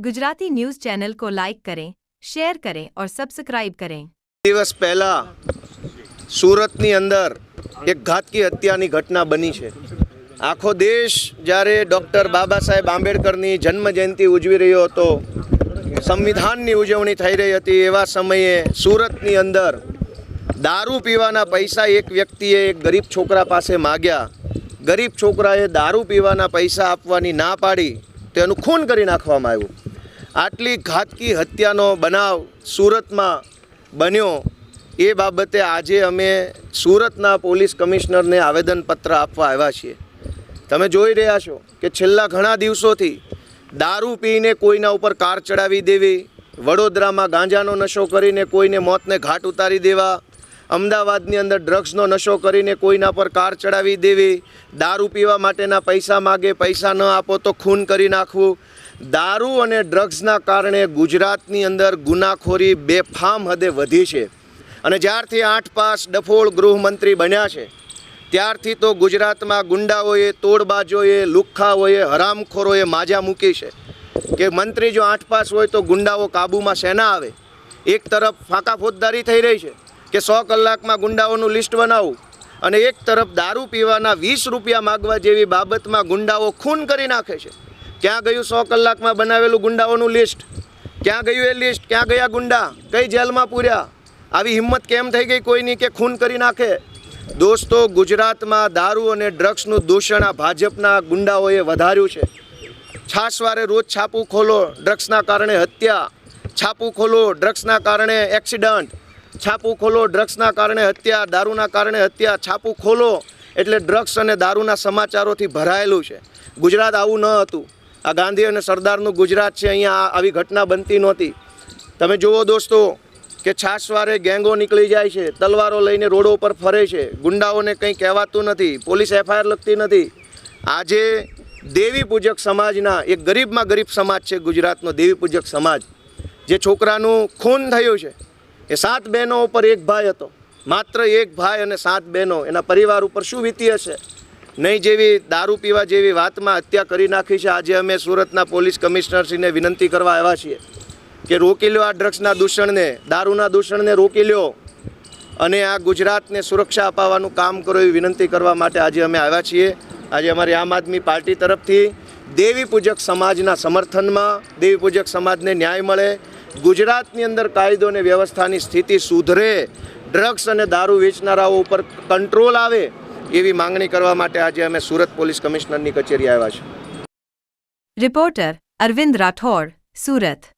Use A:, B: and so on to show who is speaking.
A: Gujarati news channel को like करें share करें और सब्सक्राइब करें
B: દિવસ પહેલા સુરતની અંદર એક ઘાતકી હત્યાની ઘટના બની છે આખો દેશ જ્યારે ડૉક્ટર બાબા સાહેબ આંબેડકરની જન્મ જયંતિ ઉજવી રહ્યો હતો સંવિધાનની ઉજવણી થઈ રહી હતી એવા સમયે સુરતની અંદર દારૂ પીવાના પૈસા એક વ્યક્તિએ એક ગરીબ છોકરા પાસે માગ્યા ગરીબ છોકરાએ દારૂ પીવાના પૈસા આપવાની ના પાડી તેનું ખૂન કરી નાખવામાં આવ્યું આટલી ઘાતકી હત્યાનો બનાવ સુરતમાં બન્યો, એ બાબતે આજે અમે સુરતના પોલીસ કમિશનરને આવેદનપત્ર આપવા આવ્યા છીએ. તમે જોઈ રહ્યા છો કે છેલ્લા ઘણા દિવસોથી દારૂ પીને કોઈના ઉપર કાર ચડાવી દેવી, વડોદરામાં ગાંજાનો નશો કરીને કોઈને મોતને ઘાટ ઉતારી દેવા, અમદાવાદની અંદર ડ્રગ્સનો નશો કરીને કોઈના પર કાર ચડાવી દેવી, દારૂ પીવા માટેના પૈસા માગે, પૈસા ન આપો તો ખૂન કરી નાખવું દારૂ અને ડ્રગ્સના કારણે ગુજરાતની અંદર ગુનાખોરી બેફામ હદે વધી છે અને જ્યારથી આઠ પાસ ડફોળ ગૃહમંત્રી બન્યા છે, ત્યારથી તો ગુજરાતમાં ગુંડાઓએ, તોડબાજોએ, લુખ્ખાઓએ, હરામખોરોએ માજા મૂકી છે કે મંત્રી જો આઠ પાસ હોય તો ગુંડાઓ કાબૂમાં શેના આવે? એક તરફ ફાંકા ફોજદારી થઈ રહી છે કે સો કલાકમાં ગુંડાઓનું લિસ્ટ બનાવવું અને એક તરફ દારૂ પીવાના વીસ રૂપિયા માગવા જેવી બાબતમાં ગુંડાઓ ખૂન કરી નાખે છે. ક્યાં ગયું સો કલાકમાં બનાવેલું ગુંડાઓનું લિસ્ટ? ક્યાં ગયું એ લિસ્ટ? ક્યાં ગયા ગુંડા? કઈ જેલમાં પૂર્યા? આવી હિંમત કેમ થઈ ગઈ કોઈની કે ખૂન કરી નાખે? દોસ્તો, ગુજરાતમાં દારૂ અને ડ્રગ્સનું દૂષણ આ ભાજપના ગુંડાઓએ વધાર્યું છે. છાસવારે રોજ છાપું ખોલો ડ્રગ્સના કારણે હત્યા. છાપું ખોલો ડ્રગ્સના કારણે એક્સિડન્ટ. છાપું ખોલો ડ્રગ્સના કારણે હત્યા. દારૂના કારણે હત્યા. છાપું ખોલો એટલે ડ્રગ્સ અને દારૂના સમાચારોથી ભરાયેલું છે. ગુજરાત આવું ન હતું. આ ગાંધી અને સરદારનું ગુજરાત છે, અહીંયા આવી ઘટના બનતી નહોતી. તમે જુઓ દોસ્તો કે છાસવારે ગેંગો નીકળી જાય છે, તલવારો લઈને રોડો ઉપર ફરે છે, ગુંડાઓને કંઈ કહેવાતું નથી, પોલીસ એફઆઈઆર લખતી નથી. આજે દેવી પૂજક સમાજના, એક ગરીબમાં ગરીબ સમાજ છે, ગુજરાતનો દેવી પૂજક સમાજ, જે છોકરાનું ખૂન થયું છે. એ સાત બહેનો ઉપર એક ભાઈ હતો. માત્ર એક ભાઈ અને સાત બહેનો, એના પરિવાર ઉપર શું વીતી હશે? નહીં જેવી દારૂ પીવા જેવી વાતમાં હત્યા કરી નાખી છે. આજે અમે સુરતના પોલીસ કમિશનરશ્રીને વિનંતી કરવા આવ્યા છીએ કે રોકી લો આ ડ્રગ્સના દૂષણને, દારૂના દૂષણને રોકી લ્યો અને આ ગુજરાતને સુરક્ષા અપાવવાનું કામ કરો એવી વિનંતી કરવા માટે આજે અમે આવ્યા છીએ. આજે અમારી આમ આદમી પાર્ટી તરફથી દેવી પૂજક સમાજના સમર્થનમાં દેવી પૂજક સમાજને ન્યાય મળે, ગુજરાતની અંદર કાયદો અને વ્યવસ્થાની સ્થિતિ સુધરે, ડ્રગ્સ અને દારૂ વેચનારાઓ ઉપર કંટ્રોલ આવે એવી માંગણી કરવા માટે આજે અમે સુરત પોલીસ કમિશનરની કચેરી આવ્યા છીએ.
A: રિપોર્ટર અરવિંદ રાઠોડ, સુરત.